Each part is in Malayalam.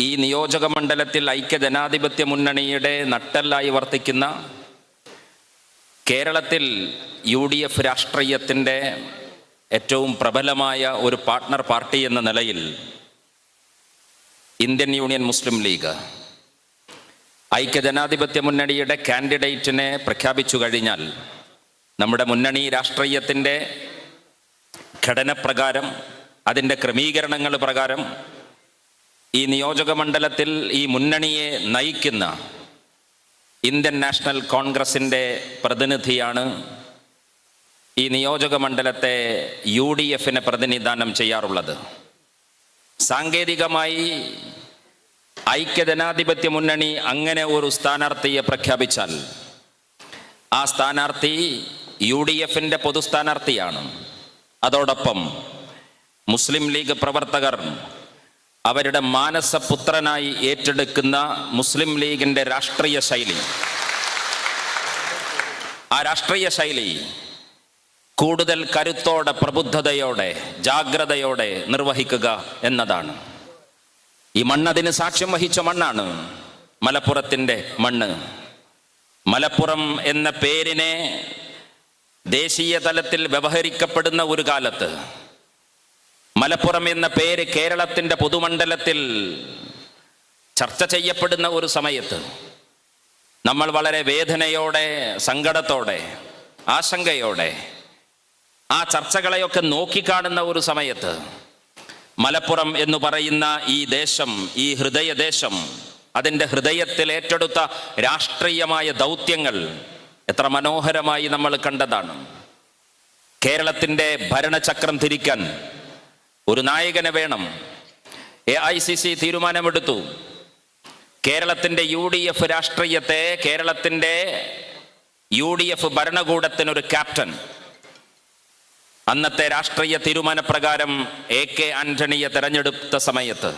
ഈ നിയോജക മണ്ഡലത്തിൽ ഐക്യ ജനാധിപത്യ മുന്നണിയുടെ നട്ടല്ലായി വർത്തിക്കുന്ന കേരളത്തിൽ യു ഡി എഫ് രാഷ്ട്രീയത്തിന്റെ ഏറ്റവും പ്രബലമായ ഒരു പാർട്ട്ണർ പാർട്ടി എന്ന നിലയിൽ ഇന്ത്യൻ യൂണിയൻ മുസ്ലിം ലീഗ് ഐക്യ ജനാധിപത്യ മുന്നണിയുടെ കാൻഡിഡേറ്റിനെ പ്രഖ്യാപിച്ചു കഴിഞ്ഞാൽ നമ്മുടെ മുന്നണി രാഷ്ട്രീയത്തിന്റെ ഘടനപ്രകാരം അതിന്റെ ക്രമീകരണങ്ങൾ പ്രകാരം ഈ നിയോജക മണ്ഡലത്തിൽ ഈ മുന്നണിയെ നയിക്കുന്ന ഇന്ത്യൻ നാഷണൽ കോൺഗ്രസിന്റെ പ്രതിനിധിയാണ് ഈ നിയോജക മണ്ഡലത്തെ യു ഡി എഫിനെ പ്രതിനിധാനം ചെയ്യാറുള്ളത്. സാങ്കേതികമായി ഐക്യജനാധിപത്യ മുന്നണി അങ്ങനെ ഒരു സ്ഥാനാർത്ഥിയെ പ്രഖ്യാപിച്ചാൽ ആ സ്ഥാനാർത്ഥി യു ഡി എഫിന്റെ പൊതുസ്ഥാനാർത്ഥിയാണ് അതോടൊപ്പം മുസ്ലിം ലീഗ് പ്രവർത്തകർ അവരുടെ മാനസപുത്രനായി ഏറ്റെടുക്കുന്ന മുസ്ലിം ലീഗിന്റെ രാഷ്ട്രീയ ശൈലി. ആ രാഷ്ട്രീയ ശൈലി കൂടുതൽ കരുത്തോടെ പ്രബുദ്ധതയോടെ ജാഗ്രതയോടെ നിർവഹിക്കുക എന്നതാണ്. ഈ മണ്ണതിന് സാക്ഷ്യം വഹിച്ച മണ്ണാണ് മലപ്പുറത്തിന്റെ മണ്ണ്. മലപ്പുറം എന്ന പേരിനെ ദേശീയ തലത്തിൽ വ്യവഹരിക്കപ്പെടുന്ന ഒരു കാലത്ത് മലപ്പുറം എന്ന പേര് കേരളത്തിന്റെ പൊതുമണ്ഡലത്തിൽ ചർച്ച ചെയ്യപ്പെടുന്ന ഒരു സമയത്ത് നമ്മൾ വളരെ വേദനയോടെ സങ്കടത്തോടെ ആശങ്കയോടെ ആ ചർച്ചകളെയൊക്കെ നോക്കിക്കാണുന്ന ഒരു സമയത്ത് മലപ്പുറം എന്ന് പറയുന്ന ഈ ദേശം ഈ ഹൃദയദേശം അതിന്റെ ഹൃദയത്തിൽ ഏറ്റെടുത്ത രാഷ്ട്രീയമായ ദൗത്യങ്ങൾ എത്ര മനോഹരമായി നമ്മൾ കണ്ടതാണ്. കേരളത്തിന്റെ ഭരണചക്രം തിരിക്കാൻ ഒരു നായകനെ വേണം. എ ഐ സി സി തീരുമാനമെടുത്തു. കേരളത്തിന്റെ യു ഡി എഫ് രാഷ്ട്രീയത്തെ കേരളത്തിന്റെ യു ഡി എഫ് ഭരണകൂടത്തിനൊരു ക്യാപ്റ്റൻ. അന്നത്തെ രാഷ്ട്രീയ തീരുമാനപ്രകാരം എ കെ ആന്റണിയെ തെരഞ്ഞെടുത്ത സമയത്ത്.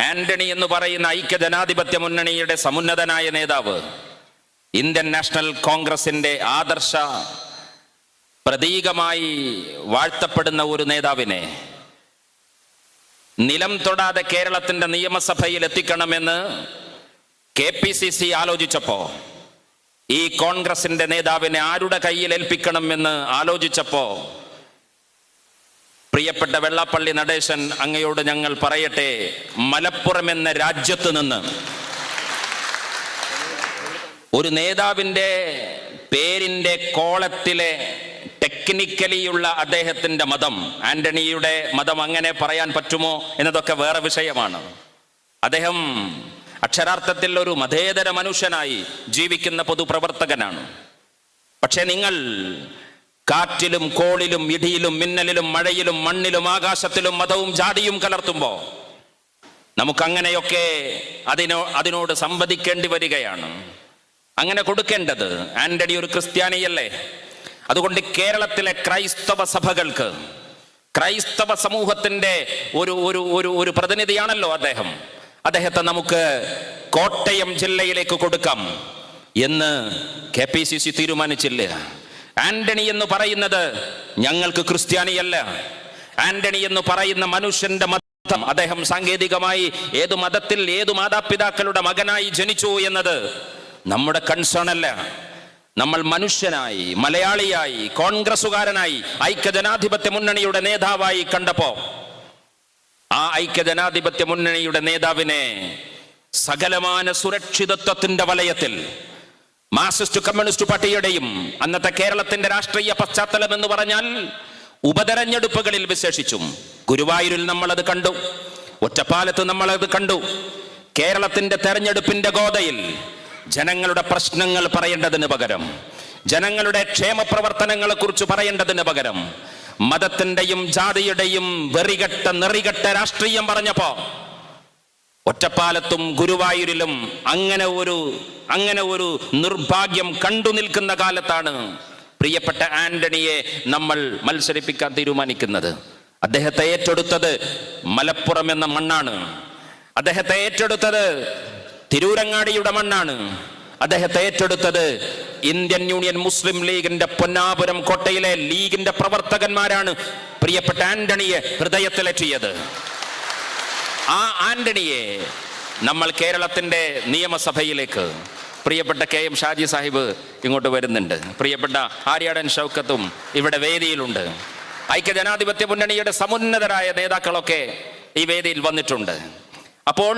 ആന്റണി എന്ന് പറയുന്ന ഐക്യ ജനാധിപത്യ മുന്നണിയുടെ സമുന്നതനായ നേതാവ് ഇന്ത്യൻ നാഷണൽ കോൺഗ്രസിന്റെ ആദർശ പ്രതീകമായി വാഴ്ത്തപ്പെടുന്ന ഒരു നേതാവിനെ നിലം തൊടാതെ കേരളത്തിന്റെ നിയമസഭയിൽ എത്തിക്കണമെന്ന് കെ പി സി സി ആലോചിച്ചപ്പോ ഈ കോൺഗ്രസിന്റെ നേതാവിനെ ആരുടെ കയ്യിൽ ഏൽപ്പിക്കണമെന്ന് ആലോചിച്ചപ്പോ പ്രിയപ്പെട്ട വെള്ളാപ്പള്ളി നടേശൻ അങ്ങയോട് ഞങ്ങൾ പറയട്ടെ മലപ്പുറം എന്ന രാജ്യത്ത് നിന്ന്. ഒരു നേതാവിന്റെ പേരിന്റെ കോളത്തിലെ ടെക്നിക്കലിയുള്ള അദ്ദേഹത്തിന്റെ മതം ആന്റണിയുടെ മതം അങ്ങനെ പറയാൻ പറ്റുമോ എന്നതൊക്കെ വേറെ വിഷയമാണ്. അദ്ദേഹം അക്ഷരാർത്ഥത്തിൽ ഒരു മതേതര മനുഷ്യനായി ജീവിക്കുന്ന പൊതുപ്രവർത്തകനാണ്. പക്ഷെ നിങ്ങൾ കാറ്റിലും കോളിലും ഇടിയിലും മിന്നലിലും മഴയിലും മണ്ണിലും ആകാശത്തിലും മതവും ജാടിയും കലർത്തുമ്പോൾ നമുക്കങ്ങനെയൊക്കെ അതിനോ അതിനോട് സംവദിക്കേണ്ടി വരികയാണ്. അങ്ങനെ കൊടുക്കേണ്ടത് ആന്റണി ഒരു ക്രിസ്ത്യാനിയല്ലേ? അതുകൊണ്ട് കേരളത്തിലെ ക്രൈസ്തവ സഭകൾക്ക് ക്രൈസ്തവ സമൂഹത്തിന്റെ ഒരു ഒരു ഒരു ഒരു പ്രതിനിധിയാണല്ലോ അദ്ദേഹം. അദ്ദേഹത്തെ നമുക്ക് കോട്ടയം ജില്ലയിലേക്ക് കൊടുക്കാം എന്ന് കെ പി സി സി തീരുമാനിച്ചില്ല. ആന്റണി എന്ന് പറയുന്നത് ഞങ്ങൾക്ക് ക്രിസ്ത്യാനിയല്ല. ആന്റണി എന്ന് പറയുന്ന മനുഷ്യന്റെ മതം അദ്ദേഹം സാങ്കേതികമായി ഏതു മതത്തിൽ ഏതു മാതാപിതാക്കളുടെ മകനായി ജനിച്ചു എന്നത് നമ്മുടെ കൺസേൺ അല്ല. നമ്മൾ മനുഷ്യനായി മലയാളിയായി കോൺഗ്രസുകാരനായി ഐക്യജനാധിപത്യ മുന്നണിയുടെ നേതാവായി കണ്ടപ്പോ ആ ഐക്യജനാധിപത്യ മുന്നണിയുടെ നേതാവിനെ സകലമാന സുരക്ഷിതത്വത്തിന്റെ വലയത്തിൽ മാർക്സിസ്റ്റ് കമ്മ്യൂണിസ്റ്റ് പാർട്ടിയുടെയും അന്നത്തെ കേരളത്തിന്റെ രാഷ്ട്രീയ പശ്ചാത്തലം എന്ന് പറഞ്ഞാൽ ഉപതെരഞ്ഞെടുപ്പുകളിൽ വിശേഷിച്ചും ഗുരുവായൂരിൽ നമ്മൾ അത് കണ്ടു ഒറ്റപ്പാലത്ത് നമ്മൾ അത് കണ്ടു കേരളത്തിന്റെ തെരഞ്ഞെടുപ്പിന്റെ ഗോതയിൽ ജനങ്ങളുടെ പ്രശ്നങ്ങൾ പറയേണ്ടതിന് പകരം ജനങ്ങളുടെ ക്ഷേമ പ്രവർത്തനങ്ങളെ കുറിച്ച് പറയേണ്ടതിന് പകരം മതത്തിന്റെയും ജാതിയുടെയും വെറികെട്ട നെറികെട്ട രാഷ്ട്രീയം പറഞ്ഞപ്പോ ഒറ്റപ്പാലത്തും ഗുരുവായൂരിലും അങ്ങനെ ഒരു അങ്ങനെ ഒരു നിർഭാഗ്യം കണ്ടു നിൽക്കുന്ന കാലത്താണ് പ്രിയപ്പെട്ട ആന്റണിയെ നമ്മൾ മത്സരിപ്പിക്കാൻ തീരുമാനിക്കുന്നത്. അദ്ദേഹത്തെ ഏറ്റെടുത്തത് മലപ്പുറം എന്ന മണ്ണാണ്. അദ്ദേഹത്തെ ഏറ്റെടുത്തത് തിരൂരങ്ങാടിയുടെ മണ്ണാണ്. അദ്ദേഹത്തെ ഏറ്റെടുത്തത് ഇന്ത്യൻ യൂണിയൻ മുസ്ലിം ലീഗിന്റെ പൊന്നാപുരം കോട്ടയിലെ ലീഗിന്റെ പ്രവർത്തകന്മാരാണ് പ്രിയപ്പെട്ട ആന്റണിയെ ഹൃദയത്തിലെത്തിയത് ആ ആന്റണിയെ നമ്മൾ കേരളത്തിന്റെ നിയമസഭയിലേക്ക് പ്രിയപ്പെട്ട കെ എം ഷാജി സാഹിബ് ഇങ്ങോട്ട് വരുന്നുണ്ട്. പ്രിയപ്പെട്ട ആര്യാടൻ ഷൗക്കത്തും ഇവിടെ വേദിയിലുണ്ട്. ഐക്യജനാധിപത്യ മുന്നണിയുടെ സമുന്നതരായ നേതാക്കളൊക്കെ ഈ വേദിയിൽ വന്നിട്ടുണ്ട്. അപ്പോൾ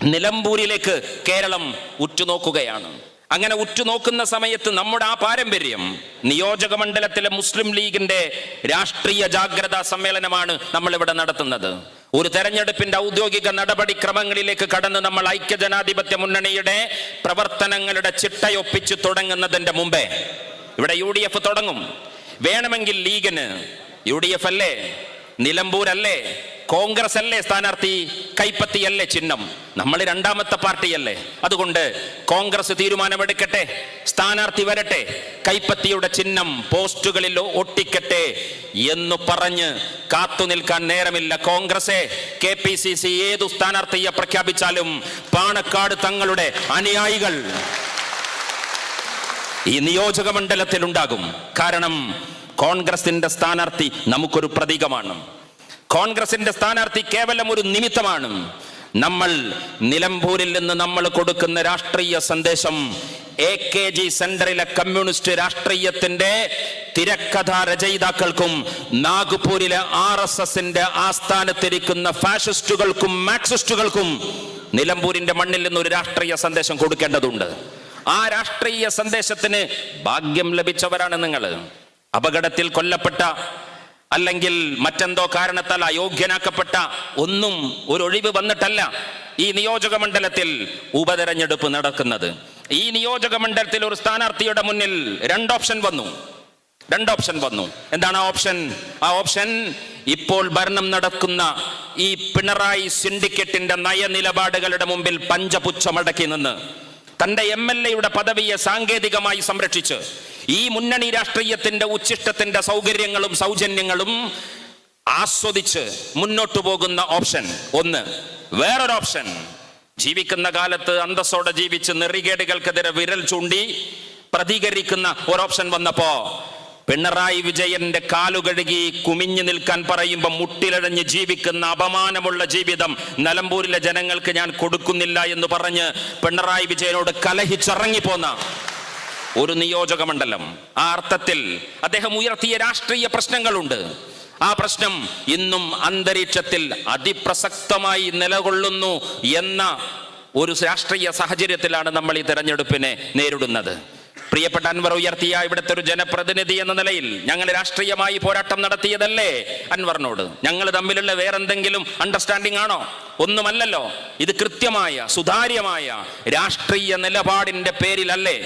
നിലമ്പൂരിലേക്ക് കേരളം ഉറ്റുനോക്കുകയാണ്. അങ്ങനെ ഉറ്റുനോക്കുന്ന സമയത്ത് നമ്മുടെ ആ പാരമ്പര്യം നിയോജക മണ്ഡലത്തിലെ മുസ്ലിം ലീഗിന്റെ രാഷ്ട്രീയ ജാഗ്രതാ സമ്മേളനമാണ് നമ്മൾ ഇവിടെ നടത്തുന്നത്. ഒരു തെരഞ്ഞെടുപ്പിന്റെ ഔദ്യോഗിക നടപടിക്രമങ്ങളിലേക്ക് കടന്ന് നമ്മൾ ഐക്യജനാധിപത്യ മുന്നണിയുടെ പ്രവർത്തനങ്ങളുടെ ചിട്ടയൊപ്പിച്ച് തുടങ്ങുന്നതിന്റെ മുമ്പേ ഇവിടെ യു ഡി എഫ് തുടങ്ങും. വേണമെങ്കിൽ ലീഗിന് യു ഡി എഫ് അല്ലേ? നിലമ്പൂരല്ലേ? കോൺഗ്രസ് അല്ലേ സ്ഥാനാർത്ഥി? കൈപ്പത്തിയല്ലേ ചിഹ്നം? നമ്മൾ രണ്ടാമത്തെ പാർട്ടിയല്ലേ? അതുകൊണ്ട് കോൺഗ്രസ് തീരുമാനമെടുക്കട്ടെ സ്ഥാനാർത്ഥി വരട്ടെ കൈപ്പത്തിയുടെ ചിഹ്നം പോസ്റ്റുകളിൽ ഒട്ടിക്കട്ടെ എന്ന് പറഞ്ഞ് കാത്തു നിൽക്കാൻ നേരമില്ല കോൺഗ്രസെ കെ പി സി സി ഏതു സ്ഥാനാർത്ഥിയെ പ്രഖ്യാപിച്ചാലും പാണക്കാട് തങ്ങളുടെ അനുയായികൾ ഈ നിയോജക മണ്ഡലത്തിൽ ഉണ്ടാകും കാരണം കോൺഗ്രസിന്റെ സ്ഥാനാർത്ഥി നമുക്കൊരു പ്രതീകമാണ്. കോൺഗ്രസിന്റെ സ്ഥാനാർത്ഥി കേവലം ഒരു നിമിത്തമാണ്. നമ്മൾ നിലമ്പൂരിൽ നിന്ന് നമ്മൾ കൊടുക്കുന്ന രാഷ്ട്രീയ സന്ദേശം എ കെ ജി സെന്ററിലെ കമ്മ്യൂണിസ്റ്റ് രാഷ്ട്രീയത്തിന്റെ തിരക്കഥാ രചയിതാക്കൾക്കും നാഗ്പൂരിലെ ആർ എസ് എസിന്റെ ആസ്ഥാനത്തിരിക്കുന്ന ഫാഷിസ്റ്റുകൾക്കും മാർക്സിസ്റ്റുകൾക്കും നിലമ്പൂരിന്റെ മണ്ണിൽ നിന്ന് ഒരു രാഷ്ട്രീയ സന്ദേശം കൊടുക്കേണ്ടതുണ്ട്. ആ രാഷ്ട്രീയ സന്ദേശത്തിന് ഭാഗ്യം ലഭിച്ചവരാണ് നിങ്ങൾ. അപകടത്തിൽ കൊല്ലപ്പെട്ട അല്ലെങ്കിൽ മറ്റെന്തോ കാരണത്താൽ അയോഗ്യനാക്കപ്പെട്ട ഒന്നും ഒരു ഒഴിവ് വന്നിട്ടല്ല ഈ നിയോജക മണ്ഡലത്തിൽ ഉപതെരഞ്ഞെടുപ്പ് നടക്കുന്നത്. ഈ നിയോജക മണ്ഡലത്തിൽ ഒരു സ്ഥാനാർത്ഥിയുടെ മുന്നിൽ രണ്ട് ഓപ്ഷൻ വന്നു. രണ്ട് ഓപ്ഷൻ വന്നു. എന്താണ് ആ ഓപ്ഷൻ? ആ ഓപ്ഷൻ ഇപ്പോൾ ഭരണം നടക്കുന്ന ഈ പിണറായി സിൻഡിക്കേറ്റിന്റെ നയനിലപാടുകളുടെ മുമ്പിൽ പഞ്ചപുച്ഛമടക്കി നിന്ന് തന്റെ എം എൽ എയുടെ പദവിയെ സാങ്കേതികമായി സംരക്ഷിച്ച് ഈ മുന്നണി രാഷ്ട്രീയത്തിന്റെ ഉച്ചിഷ്ടത്തിന്റെ സൗകര്യങ്ങളും സൗജന്യങ്ങളും ആസ്വദിച്ച് മുന്നോട്ടു പോകുന്ന ഓപ്ഷൻ ഒന്ന് വേറൊരു ഓപ്ഷൻ. ജീവിക്കുന്ന കാലത്ത് അന്തസ്സോടെ ജീവിച്ച് നെറികേടുകൾക്കെതിരെ വിരൽ ചൂണ്ടി പ്രതികരിക്കുന്ന ഒരു ഓപ്ഷൻ വന്നപ്പോ പിണറായി വിജയന്റെ കാലുകഴുകി കുമിഞ്ഞു നിൽക്കാൻ പറയുമ്പോൾ മുട്ടിലഴഞ്ഞ് ജീവിക്കുന്ന അപമാനമുള്ള ജീവിതം നിലമ്പൂരിലെ ജനങ്ങൾക്ക് ഞാൻ കൊടുക്കുന്നില്ല എന്ന് പറഞ്ഞ് പിണറായി വിജയനോട് കലഹിച്ചിറങ്ങിപ്പോന്ന ഒരു നിയോജക മണ്ഡലം ആ അർത്ഥത്തിൽ അദ്ദേഹം ഉയർത്തിയ രാഷ്ട്രീയ പ്രശ്നങ്ങളുണ്ട്. ആ പ്രശ്നം ഇന്നും അന്തരീക്ഷത്തിൽ അതിപ്രസക്തമായി നിലകൊള്ളുന്നു എന്ന ഒരു രാഷ്ട്രീയ സാഹചര്യത്തിലാണ് നമ്മൾ ഈ തെരഞ്ഞെടുപ്പിനെ നേരിടുന്നത്. പ്രിയപ്പെട്ട അൻവർ ഉയർത്തിയ ഇവിടുത്തെ ഒരു ജനപ്രതിനിധി എന്ന നിലയിൽ ഞങ്ങൾ രാഷ്ട്രീയമായി പോരാട്ടം നടത്തിയതല്ലേ അൻവറിനോട്? ഞങ്ങൾ തമ്മിലുള്ള വേറെന്തെങ്കിലും അണ്ടർസ്റ്റാൻഡിംഗ് ആണോ? ഒന്നുമല്ലല്ലോ. ഇത് കൃത്യമായ സുതാര്യമായ രാഷ്ട്രീയ നിലപാടിന്റെ പേരിലല്ലേ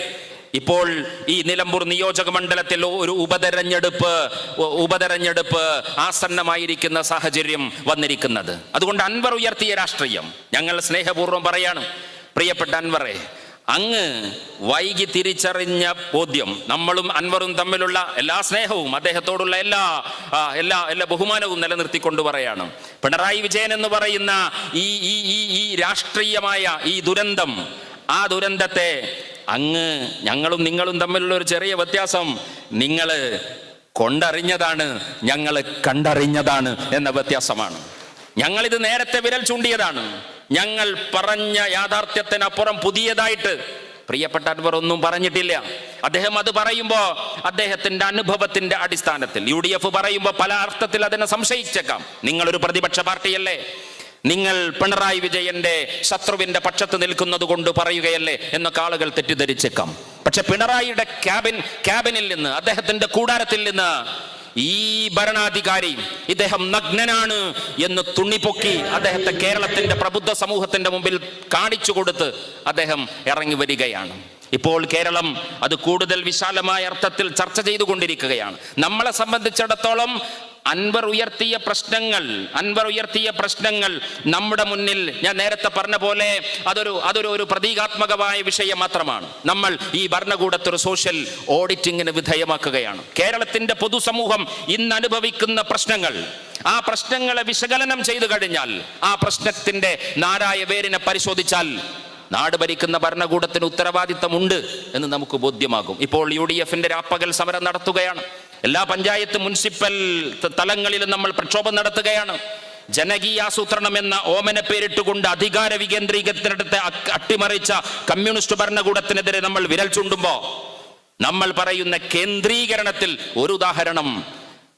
ഇപ്പോൾ ഈ നിലമ്പൂർ നിയോജക മണ്ഡലത്തിൽ ഒരു ഉപതെരഞ്ഞെടുപ്പ് ഉപതെരഞ്ഞെടുപ്പ് ആസന്നമായിരിക്കുന്ന സാഹചര്യം വന്നിരിക്കുന്നത്. അതുകൊണ്ട് അൻവർ ഉയർത്തിയ രാഷ്ട്രീയം. ഞങ്ങൾ സ്നേഹപൂർവം പറയാണ് പ്രിയപ്പെട്ട അൻവറെ അങ്ങ് വൈകി തിരിച്ചറിഞ്ഞ ബോധ്യം നമ്മളും അൻവറും തമ്മിലുള്ള എല്ലാ സ്നേഹവും അദ്ദേഹത്തോടുള്ള എല്ലാ എല്ലാ എല്ലാ ബഹുമാനവും നിലനിർത്തിക്കൊണ്ട് പറയാണ്. പിണറായി വിജയൻ എന്ന് പറയുന്ന ഈ ഈ ഈ രാഷ്ട്രീയമായ ഈ ദുരന്തം ആ ദുരന്തത്തെ അങ്ങ് ഞങ്ങളും നിങ്ങളും തമ്മിലുള്ള ഒരു ചെറിയ വ്യത്യാസം നിങ്ങൾ കൊണ്ടറിഞ്ഞതാണ് ഞങ്ങൾ കണ്ടറിഞ്ഞതാണ് എന്ന വ്യത്യാസമാണ്. ഞങ്ങളിത് നേരത്തെ വിരൽ ചൂണ്ടിയതാണ്. ഞങ്ങൾ പറഞ്ഞ യാഥാർത്ഥ്യത്തിനപ്പുറം പുതിയതായിട്ട് പ്രിയപ്പെട്ട അൻവർ ഒന്നും പറഞ്ഞിട്ടില്ല. അദ്ദേഹം അത് പറയുമ്പോ അദ്ദേഹത്തിന്റെ അനുഭവത്തിന്റെ അടിസ്ഥാനത്തിൽ യു ഡി എഫ് പറയുമ്പോൾ പല അർത്ഥത്തിൽ അതിനെ സംശയിച്ചേക്കാം. നിങ്ങളൊരു പ്രതിപക്ഷ പാർട്ടിയല്ലേ? നിങ്ങൾ പിണറായി വിജയന്റെ ശത്രുവിന്റെ പക്ഷത്ത് നിൽക്കുന്നത് കൊണ്ട് പറയുകയല്ലേ എന്നൊക്കെ ആളുകൾ തെറ്റിദ്ധരിച്ചേക്കാം. പക്ഷെ പിണറായിയുടെ ക്യാബിൻ ക്യാബിനിൽ നിന്ന് അദ്ദേഹത്തിന്റെ കൂടാരത്തിൽ നിന്ന് ഈ ഭരണാധികാരി ഇദ്ദേഹം നഗ്നനാണ് എന്ന് തുണിപ്പൊക്കി അദ്ദേഹത്തെ കേരളത്തിന്റെ പ്രബുദ്ധ സമൂഹത്തിന്റെ മുമ്പിൽ കാണിച്ചു കൊടുത്ത് അദ്ദേഹം ഇറങ്ങി വരികയാണ്. ഇപ്പോൾ കേരളം അത് കൂടുതൽ വിശാലമായ അർത്ഥത്തിൽ ചർച്ച ചെയ്തുകൊണ്ടിരിക്കുകയാണ്. നമ്മളെ സംബന്ധിച്ചിടത്തോളം അൻവർ ഉയർത്തിയ പ്രശ്നങ്ങൾ അൻവർ ഉയർത്തിയ പ്രശ്നങ്ങൾ നമ്മുടെ മുന്നിൽ ഞാൻ നേരത്തെ പറഞ്ഞ പോലെ അതൊരു അതൊരു ഒരു പ്രതീകാത്മകമായ വിഷയം മാത്രമാണ്. നമ്മൾ ഈ ഭരണകൂടത്തെ ഒരു സോഷ്യൽ ഓഡിറ്റിങ്ങിന് വിധേയമാക്കുകയാണ്. കേരളത്തിന്റെ പൊതുസമൂഹം ഇന്ന് അനുഭവിക്കുന്ന പ്രശ്നങ്ങൾ ആ പ്രശ്നങ്ങളെ വിശകലനം ചെയ്തു കഴിഞ്ഞാൽ ആ പ്രശ്നത്തിന്റെ നാരായ വേരിനെ പരിശോധിച്ചാൽ നാട് ഭരിക്കുന്ന ഭരണകൂടത്തിന് ഉത്തരവാദിത്തമുണ്ട് എന്ന് നമുക്ക് ബോധ്യമാകും. ഇപ്പോൾ യു ഡി എഫിന്റെ രാപ്പകൽ സമരം നടത്തുകയാണ്. എല്ലാ പഞ്ചായത്ത് മുനിസിപ്പൽ തലങ്ങളിലും നമ്മൾ പ്രക്ഷോഭം നടത്തുകയാണ്. ജനകീയാസൂത്രണം എന്ന ഓമന പേരിട്ടുകൊണ്ട് അധികാര വികേന്ദ്രീകരണത്തെ അട്ടിമറിച്ച കമ്മ്യൂണിസ്റ്റ് ഭരണകൂടത്തിനെതിരെ നമ്മൾ വിരൽ ചൂണ്ടുമ്പോ നമ്മൾ പറയുന്ന കേന്ദ്രീകരണത്തിൽ ഒരു ഉദാഹരണം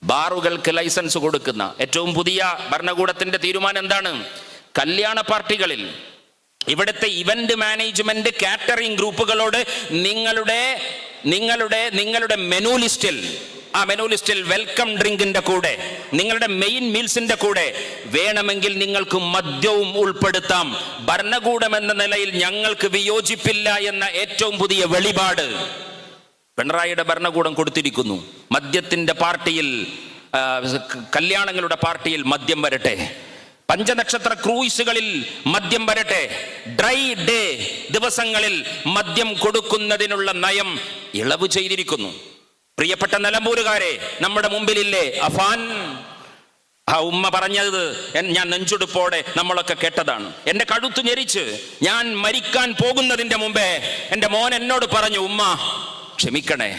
ബാറുകൾക്ക് ലൈസൻസ് കൊടുക്കുന്ന ഏറ്റവും പുതിയ ഭരണകൂടത്തിന്റെ തീരുമാനം എന്താണ്? കല്യാണ പാർട്ടികളിൽ ഇവിടുത്തെ ഇവന്റ് മാനേജ്മെന്റ് കാറ്ററിംഗ് ഗ്രൂപ്പുകളോട് നിങ്ങളുടെ നിങ്ങളുടെ നിങ്ങളുടെ മെനു ലിസ്റ്റിൽ ആ മെനു ലിസ്റ്റിൽ വെൽക്കം ഡ്രിങ്കിന്റെ കൂടെ നിങ്ങളുടെ മെയിൻ മീൽസിന്റെ കൂടെ വേണമെങ്കിൽ നിങ്ങൾക്ക് മദ്യവും ഉൾപ്പെടുത്താം. ഭരണകൂടം എന്ന നിലയിൽ ഞങ്ങൾക്ക് വിയോജിപ്പില്ല എന്ന ഏറ്റവും പുതിയ വെളിപാട് പിണറായിയുടെ ഭരണകൂടം കൊടുത്തിരിക്കുന്നു. മദ്യത്തിന്റെ പാർട്ടിയിൽ കല്യാണങ്ങളുടെ പാർട്ടിയിൽ മദ്യം വരട്ടെ. പഞ്ചനക്ഷത്ര ക്രൂയിസുകളിൽ മദ്യം വരട്ടെ. ഡ്രൈ ഡേ ദിവസങ്ങളിൽ മദ്യം കൊടുക്കുന്നതിനുള്ള നയം ഇളവ് ചെയ്തിരിക്കുന്നു. പ്രിയപ്പെട്ട നിലമ്പൂരുകാരെ നമ്മുടെ മുമ്പിലില്ലേ? അഫാൻ ആ ഉമ്മ പറഞ്ഞത് ഞാൻ നെഞ്ചുടുപ്പോടെ നമ്മളൊക്കെ കേട്ടതാണ്. എന്റെ കഴുത്തു ഞെരിച്ച് ഞാൻ മരിക്കാൻ പോകുന്നതിന്റെ മുമ്പേ എന്റെ മോൻ എന്നോട് പറഞ്ഞു ഉമ്മ ക്ഷമിക്കണേ.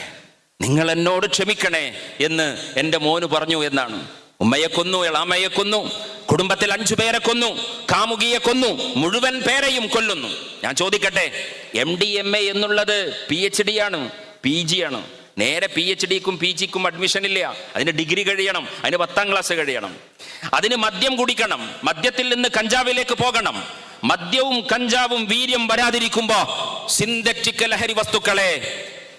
നിങ്ങൾ എന്നോട് ക്ഷമിക്കണേ എന്ന് എന്റെ മോന് പറഞ്ഞു എന്നാണ്. ഉമ്മയെ കൊന്നു എളാമയെ കൊന്നു കുടുംബത്തിൽ അഞ്ചു പേരെ കൊന്നു കാമുകിയെ കൊന്നു മുഴുവൻ പേരെയും കൊല്ലുന്നു. ഞാൻ ചോദിക്കട്ടെ എം ഡി എം എ എന്നുള്ളത് പി എച്ച് ഡി ആണ് പി ജി ആണ്. നേരെ പി എച്ച് ഡിക്കും പി ജിക്കും അഡ്മിഷൻ ഇല്ല. അതിന് ഡിഗ്രി കഴിയണം. അതിന് പത്താം ക്ലാസ് കഴിയണം. അതിന് മദ്യം കുടിക്കണം. മദ്യത്തിൽ നിന്ന് കഞ്ചാവിലേക്ക് പോകണം. മദ്യവും കഞ്ചാവും വീര്യം വരാതിരിക്കുമ്പോ സിന്തറ്റിക് ലഹരി വസ്തുക്കളെ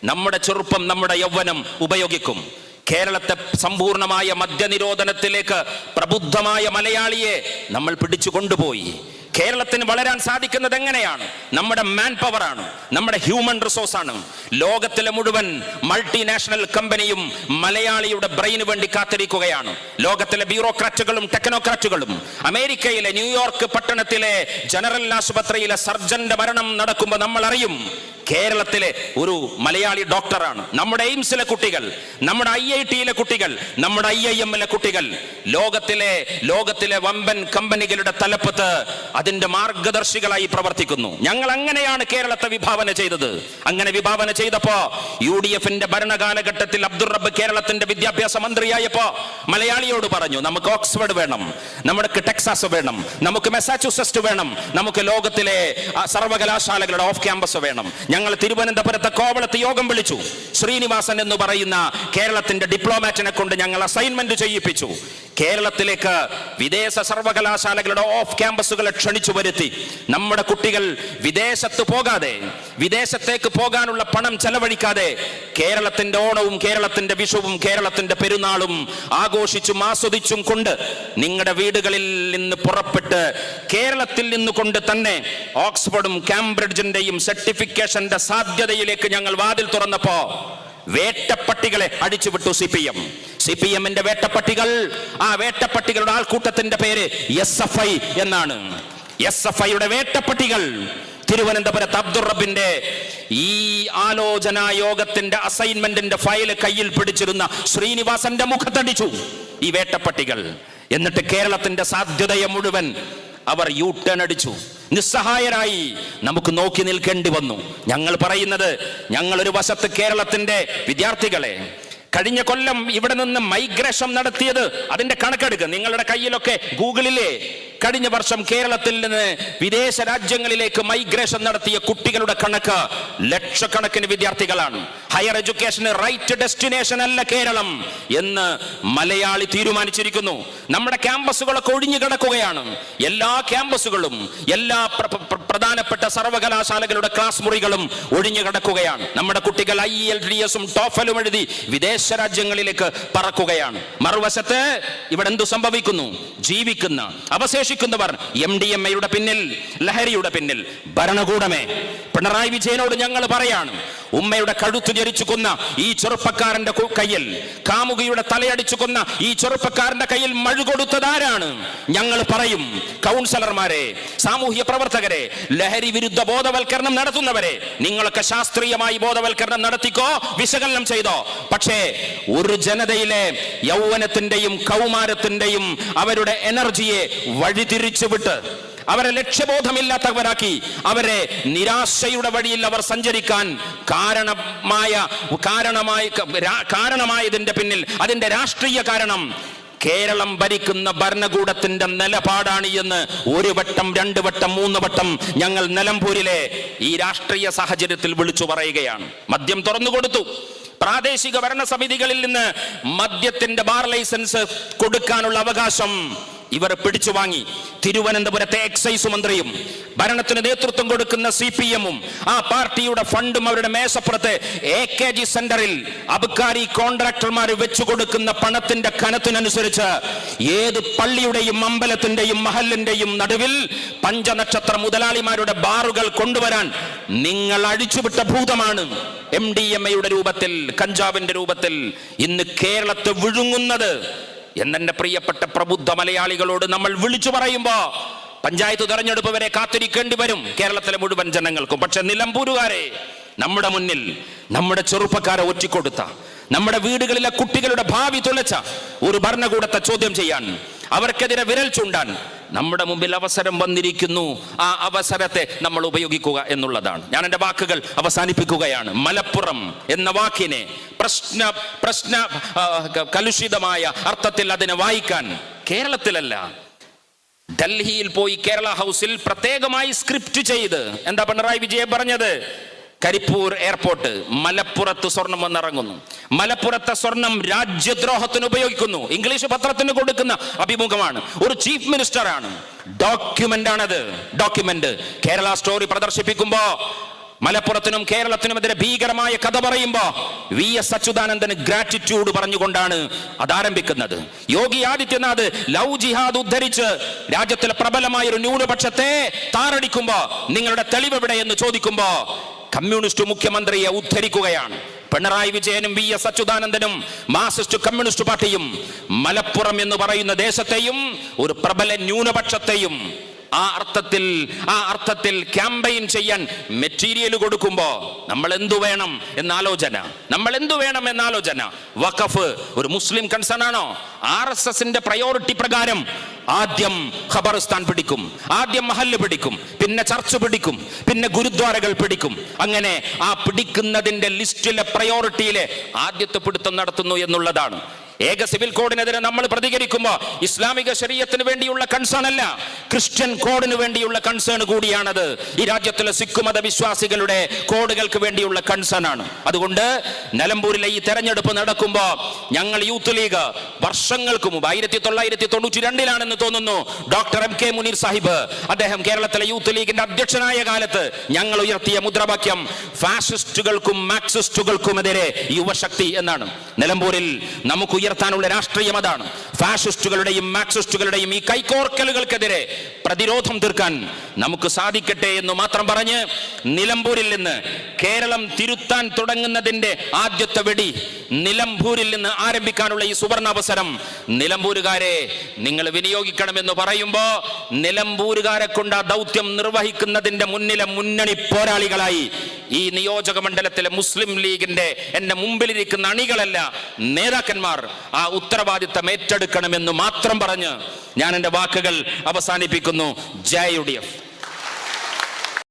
നമ്മുടെ ചെറുപ്പം നമ്മുടെ യൗവനം ഉപയോഗിക്കും. കേരളത്തെ സമ്പൂർണമായ മദ്യനിരോധനത്തിലേക്ക് പ്രബുദ്ധമായ മലയാളിയെ നമ്മൾ പിടിച്ചു കൊണ്ടുപോയി. കേരളത്തിന് വളരാൻ സാധിക്കുന്നത് എങ്ങനെയാണ്? നമ്മുടെ മാൻ പവർ ആണ് നമ്മുടെ ഹ്യൂമൻ റിസോഴ്സ് ആണ്. ലോകത്തിലെ മുഴുവൻ മൾട്ടിനാഷണൽ കമ്പനിയും മലയാളിയുടെ ബ്രെയിന് വേണ്ടി കാത്തിരിക്കുകയാണ്. ലോകത്തിലെ ബ്യൂറോക്രാറ്റുകളും ടെക്നോക്രാറ്റുകളും അമേരിക്കയിലെ ന്യൂയോർക്ക് പട്ടണത്തിലെ ജനറൽ ആശുപത്രിയിലെ സർജന്റെ മരണം നടക്കുമ്പോൾ നമ്മൾ അറിയും കേരളത്തിലെ ഒരു മലയാളി ഡോക്ടറാണ്. നമ്മുടെ എയിംസിലെ കുട്ടികൾ നമ്മുടെ ഐ ഐ ടിയിലെ കുട്ടികൾ നമ്മുടെ ഐ ഐ എമ്മിലെ കുട്ടികൾ. ലോകത്തിലെ ലോകത്തിലെ വമ്പൻ കമ്പനികളുടെ തലപ്പത്ത് അതിന്റെ മാർഗദർശികളായി പ്രവർത്തിക്കുന്നു. ഞങ്ങൾ അങ്ങനെയാണ് കേരളത്തെ വിഭാവന ചെയ്തത്. അങ്ങനെ വിഭാവന ചെയ്തപ്പോ യു ഡി എഫിന്റെ ഭരണകാലഘട്ടത്തിൽ അബ്ദുറബ് കേരളത്തിന്റെ വിദ്യാഭ്യാസ മന്ത്രിയായപ്പോ മലയാളിയോട് പറഞ്ഞു നമുക്ക് ഓക്സ്ഫോർഡ് വേണം നമുക്ക് ടെക്സാസ് വേണം നമുക്ക് മെസാച്യൂസെറ്റ് വേണം നമുക്ക് ലോകത്തിലെ സർവകലാശാലകളുടെ ഓഫ് ക്യാമ്പസ് വേണം. ഞങ്ങൾ തിരുവനന്തപുരത്തെ കോവളത്ത് യോഗം വിളിച്ചു. ശ്രീനിവാസൻ എന്ന് പറയുന്ന കേരളത്തിന്റെ ഡിപ്ലോമാറ്റിനെ കൊണ്ട് ഞങ്ങൾ അസൈൻമെന്റ് ചെയ്യിപ്പിച്ചു. കേരളത്തിലേക്ക് വിദേശ സർവകലാശാലകളുടെ ഓഫ് ക്യാമ്പസുകളെ ക്ഷണിച്ചു വരുത്തി. നമ്മുടെ കുട്ടികൾ വിദേശത്ത് പോകാതെ വിദേശത്തേക്ക് പോകാനുള്ള പണം ചെലവഴിക്കാതെ കേരളത്തിന്റെ ഓണവും കേരളത്തിന്റെ വിഷുവും കേരളത്തിന്റെ പെരുന്നാളും ആഘോഷിച്ചും ആസ്വദിച്ചും കൊണ്ട് നിങ്ങളുടെ വീടുകളിൽ നിന്ന് പുറപ്പെട്ട് കേരളത്തിൽ നിന്നുകൊണ്ട് തന്നെ ഓക്സ്ഫോർഡും കാംബ്രിഡ്ജിന്റെയും സർട്ടിഫിക്കേഷന്റെ സാധ്യതയിലേക്ക് ഞങ്ങൾ വാതിൽ തുറന്നപ്പോ വേട്ടപ്പട്ടികളെ അടിച്ചുവിട്ടു C P M. C P എമ്മിന്റെ വേട്ടപ്പട്ടികൾ. ആ വേട്ടപ്പട്ടികളുടെ ആൾക്കൂട്ടത്തിന്റെ പേര് എസ് എഫ് ഐ എന്നാണ്. എസ് എഫ് ഐയുടെ വേട്ടപ്പട്ടികൾ തിരുവനന്തപുരത്ത് അബ്ദുൾ റബ്ബിന്റെ ഈ ആലോചനാ യോഗത്തിന്റെ അസൈൻമെന്റിന്റെ ഫയൽ കയ്യിൽ പിടിച്ചിരുന്ന ശ്രീനിവാസന്റെ മുഖത്തടിച്ചു. ഈ വേട്ടപ്പട്ടികൾ. എന്നിട്ട് കേരളത്തിന്റെ സാധ്യതയെ മുഴുവൻ അവർ യു ടേൺ അടിച്ചു. നിസ്സഹായരായി നമുക്ക് നോക്കി നിൽക്കേണ്ടി വന്നു. ഞങ്ങൾ പറയുന്നത് ഞങ്ങൾ ഒരു വശത്ത് കേരളത്തിന്റെ വിദ്യാർത്ഥികളെ കഴിഞ്ഞ കൊല്ലം ഇവിടെ നിന്ന് മൈഗ്രേഷൻ നടത്തിയത് അതിന്റെ കണക്കെടുക്കുക നിങ്ങളുടെ കയ്യിലൊക്കെ ഗൂഗിളിലെ കഴിഞ്ഞ വർഷം കേരളത്തിൽ നിന്ന് വിദേശ രാജ്യങ്ങളിലേക്ക് മൈഗ്രേഷൻ നടത്തിയ കുട്ടികളുടെ കണക്ക് ലക്ഷക്കണക്കിന് വിദ്യാർത്ഥികളാണ്. ഹയർ എഡ്യൂക്കേഷന് റൈറ്റ് ഡെസ്റ്റിനേഷൻ അല്ല കേരളം എന്ന് മലയാളി തീരുമാനിച്ചിരിക്കുന്നു. നമ്മുടെ ക്യാമ്പസുകളൊക്കെ ഒഴിഞ്ഞു കിടക്കുകയാണ്. എല്ലാ ക്യാമ്പസുകളും എല്ലാ പ്രധാനപ്പെട്ട സർവകലാശാലകളുടെ ക്ലാസ് മുറികളും ഒഴിഞ്ഞു കിടക്കുകയാണ്. നമ്മുടെ കുട്ടികൾ ഐ എൽ ഡി എസും ടോഫലും എഴുതി വിദേശ രാജ്യങ്ങളിലേക്ക് പറക്കുകയാണ്. മറുവശത്ത് ഇവിടെ എന്തു സംഭവിക്കുന്നു? ജീവിക്കുന്ന അവശേഷിക്കുന്നവർ എം ഡി എം എയുടെ പിന്നിൽ ലഹരിയുടെ പിന്നിൽ ഭരണകൂടമേ. പിണറായി വിജയനോട് ഞങ്ങൾ പറയാണ് ഉമ്മയുടെ കഴുത്തു ഞെരിച്ചു കൊന്ന ഈ ചെറുപ്പക്കാരന്റെ കയ്യിൽ കാമുകിയുടെ തലയടിച്ചു കൊന്ന ഈ ചെറുപ്പക്കാരന്റെ കയ്യിൽ മഴ കൊടുത്തതാരാണ് ഞങ്ങൾ പറയും കൗൺസിലർമാരെ സാമൂഹ്യ പ്രവർത്തകരെ ലഹരി വിരുദ്ധ ബോധവൽക്കരണം നടത്തുന്നവരെ നിങ്ങളൊക്കെ ശാസ്ത്രീയമായി ബോധവൽക്കരണം നടത്തിക്കോ വിശകലനം ചെയ്തോ. പക്ഷേ ഒരു ജനതയിലെ യൗവനത്തിന്റെയും കൗമാരത്തിന്റെയും അവരുടെ എനർജിയെ വഴിതിരിച്ചു വിട്ട് അവരെ ലക്ഷ്യബോധമില്ലാത്തവരാക്കി. അവരെ നിരാശയുടെ വഴിയിൽ അവർ സഞ്ചരിക്കാൻ കാരണമായ കാരണമായി കാരണമായതിന്റെ പിന്നിൽ. അതിന്റെ രാഷ്ട്രീയ കാരണം കേരളം ഭരിക്കുന്ന ഭരണകൂടത്തിന്റെ നിലപാടാണ് എന്ന് ഒരു വട്ടം രണ്ട് വട്ടം മൂന്ന് വട്ടം ഞങ്ങൾ നിലമ്പൂരിലെ ഈ രാഷ്ട്രീയ സാഹചര്യത്തിൽ വിളിച്ചു പറയുകയാണ്. മദ്യം തുറന്നു കൊടുത്തു. പ്രാദേശിക ഭരണ സമിതികളിൽ നിന്ന് മദ്യത്തിന്റെ ബാർ ലൈസൻസ് കൊടുക്കാനുള്ള അവകാശം ഇവർ പിടിച്ചു വാങ്ങി തിരുവനന്തപുരത്തെ എക്സൈസ് മന്ത്രിയും ഭരണത്തിന് നേതൃത്വം കൊടുക്കുന്ന സി പി എമ്മും ആ പാർട്ടിയുടെ ഫണ്ടും അവരുടെ മേശപ്പുറത്ത് എ കെ ജി സെന്ററിൽ അബ്കാരി കോൺട്രാക്ടർമാർ വെച്ചു കൊടുക്കുന്ന പണത്തിന്റെ കനത്തിനനുസരിച്ച് ഏത് പള്ളിയുടെയും അമ്പലത്തിന്റെയും മഹലിന്റെയും നടുവിൽ പഞ്ചനക്ഷത്ര മുതലാളിമാരുടെ ബാറുകൾ കൊണ്ടുവരാൻ നിങ്ങൾ അഴിച്ചുവിട്ട ഭൂതമാണ്. എം ഡി എം എയുടെ രൂപത്തിൽ കഞ്ചാവിന്റെ രൂപത്തിൽ ഇന്ന് കേരളത്തെ വിഴുങ്ങുന്നത്. എന്നെ പ്രിയപ്പെട്ട പ്രബുദ്ധ മലയാളികളോട് നമ്മൾ വിളിച്ചു പറയുമ്പോ പഞ്ചായത്ത് തെരഞ്ഞെടുപ്പ് വരെ കാത്തിരിക്കേണ്ടി വരും കേരളത്തിലെ മുഴുവൻ ജനങ്ങൾക്കും. പക്ഷെ നിലമ്പൂരുകാരെ നമ്മുടെ മുന്നിൽ നമ്മുടെ ചെറുപ്പക്കാരെ ഒറ്റിക്കൊടുത്ത നമ്മുടെ വീടുകളിലെ കുട്ടികളുടെ ഭാവി തുലച്ച ഒരു ഭരണകൂടത്തെ ചോദ്യം ചെയ്യാൻ അവർക്കെതിരെ വിരൽ ചൂണ്ടാൻ നമ്മുടെ മുമ്പിൽ അവസരം വന്നിരിക്കുന്നു. ആ അവസരത്തെ നമ്മൾ ഉപയോഗിക്കുക എന്നുള്ളതാണ്. ഞാൻ എന്റെ വാക്കുകൾ അവസാനിപ്പിക്കുകയാണ്. മലപ്പുറം എന്ന വാക്കിനെ പ്രശ്ന പ്രശ്ന കലുഷിതമായ അർത്ഥത്തിൽ അതിനെ വായിക്കാൻ കേരളത്തിലല്ല. ഡൽഹിയിൽ പോയി കേരള ഹൗസിൽ പ്രത്യേകമായി സ്ക്രിപ്റ്റ് ചെയ്ത് എന്താ പിണറായി വിജയൻ പറഞ്ഞത്? കരിപ്പൂർ എയർപോർട്ട് മലപ്പുറത്ത് സ്വർണം വന്നിറങ്ങുന്നു. മലപ്പുറത്തെ സ്വർണം രാജ്യദ്രോഹത്തിന് ഉപയോഗിക്കുന്നു. ഇംഗ്ലീഷ് പത്രത്തിന് കൊടുക്കുന്ന അഭിമുഖമാണ്. ഒരു ചീഫ് മിനിസ്റ്റർ ആണ് ഡോക്യുമെന്റ് ആണത് ഡോക്യുമെന്റ് കേരള സ്റ്റോറി പ്രദർശിപ്പിക്കുമ്പോ മലപ്പുറത്തിനും കേരളത്തിനും കേരളത്തിനുമെതിരെ ഭീകരമായ കഥ പറയുമ്പോ വി എസ് അച്യുതാനന്ദന് ഗ്രാറ്റിറ്റ്യൂഡ് പറഞ്ഞുകൊണ്ടാണ് അത് ആരംഭിക്കുന്നത് യോഗി ആദിത്യനാഥ് ലവ് ജിഹാദ് ഉദ്ധരിച്ച് രാജ്യത്തിലെ പ്രബലമായ ഒരു ന്യൂനപക്ഷത്തെ താറടിക്കുമ്പോ നിങ്ങളുടെ തെളിവ് എവിടെ എന്ന് ചോദിക്കുമ്പോ കമ്മ്യൂണിസ്റ്റ് മുഖ്യമന്ത്രിയെ ഉദ്ധരിക്കുകയാണ്. പിണറായി വിജയനും വി എസ് അച്യുതാനന്ദനും മാർസിസ്റ്റ് കമ്മ്യൂണിസ്റ്റ് പാർട്ടിയും മലപ്പുറം എന്ന് പറയുന്ന ദേശത്തെയും ഒരു പ്രബല ന്യൂനപക്ഷത്തെയും ആ അർത്ഥത്തിൽ ആ അർത്ഥത്തിൽ ക്യാമ്പയിൻ ചെയ്യാൻ മെറ്റീരിയൽ കൊടുക്കുമ്പോ നമ്മൾ എന്തു വേണം എന്ന ആലോചന നമ്മൾ എന്തു വേണം എന്ന ആലോചന വഖഫ് ഒരു മുസ്ലിം കൺസേൺ ആണോ ആർ എസ് എസിന്റെ പ്രയോറിറ്റി പ്രകാരം ആദ്യം ഖബറിസ്ഥാൻ പിടിക്കും ആദ്യം മഹല്ല് പിടിക്കും പിന്നെ ചർച്ച് പിടിക്കും പിന്നെ ഗുരുദ്വാരകൾ പിടിക്കും. അങ്ങനെ ആ പിടിക്കുന്നതിന്റെ ലിസ്റ്റിലെ പ്രയോറിറ്റിയിലെ ആദ്യത്തെ പിടുത്തം നടത്തുന്നു എന്നുള്ളതാണ്. ഏക സിവിൽ കോഡിനെതിരെ നമ്മൾ പ്രതികരിക്കുമ്പോൾ ഇസ്ലാമിക ശരീരത്തിന് വേണ്ടിയുള്ള കൺസേൺ അല്ല. ക്രിസ്ത്യൻ കോഡിന് വേണ്ടിയുള്ള കൺസേൺ കൂടിയാണത്. ഈ രാജ്യത്തിലെ സിഖ് മത വിശ്വാസികളുടെ കോഡുകൾക്ക് വേണ്ടിയുള്ള കൺസേൺ ആണ്. അതുകൊണ്ട് നിലമ്പൂരിലെ ഈ തെരഞ്ഞെടുപ്പ് നടക്കുമ്പോൾ ഞങ്ങൾ യൂത്ത് ലീഗ് വർഷങ്ങൾക്ക് മുമ്പ് ആയിരത്തി തൊള്ളായിരത്തി തൊണ്ണൂറ്റി രണ്ടിലാണെന്ന് തോന്നുന്നു doctor M K Muneer Sahib. അദ്ദേഹം കേരളത്തിലെ യൂത്ത് ലീഗിന്റെ അധ്യക്ഷനായ കാലത്ത് ഞങ്ങൾ ഉയർത്തിയ മുദ്രാവാക്യം ഫാസിസ്റ്റുകൾക്കും മാക്സിസ്റ്റുകൾക്കുമെതിരെ യുവശക്തി എന്നാണ്. നിലമ്പൂരിൽ നമുക്ക് ഉയർത്താനുള്ള രാഷ്ട്രീയം അതാണ്. ഫാഷിസ്റ്റുകളുടെയും മാർക്സിസ്റ്റുകളുടെയും ഈ കൈക്കോർക്കലുകൾക്കെതിരെ പ്രതിരോധം തീർക്കാൻ നമുക്ക് സാധിക്കട്ടെ എന്ന് മാത്രം പറഞ്ഞ് നിലമ്പൂരിൽ നിന്ന് കേരളം തിരുത്താൻ തുടങ്ങുന്നതിന്റെ ആദ്യത്തെ വെടി നിലമ്പൂരിൽ നിന്ന് ആരംഭിക്കാനുള്ള ഈ സുവർണ അവസരം നിലമ്പൂരുകാരെ നിങ്ങൾ വിനിയോഗിക്കണമെന്ന് പറയുമ്പോ നിലമ്പൂരുകാരെ കൊണ്ട് ആ ദൗത്യം നിർവഹിക്കുന്നതിന്റെ മുന്നിലെ മുന്നണി പോരാളികളായി ഈ നിയോജക മണ്ഡലത്തിലെ മുസ്ലിം ലീഗിന്റെ എന്റെ മുമ്പിലിരിക്കുന്ന അണികളല്ല നേതാക്കന്മാർ ആ ഉത്തരവാദിത്തം ഏറ്റെടുക്കണമെന്ന് മാത്രം പറഞ്ഞ് ഞാൻ എന്റെ വാക്കുകൾ അവസാനിപ്പിക്കുന്നു. ജയ യു ഡി എഫ്.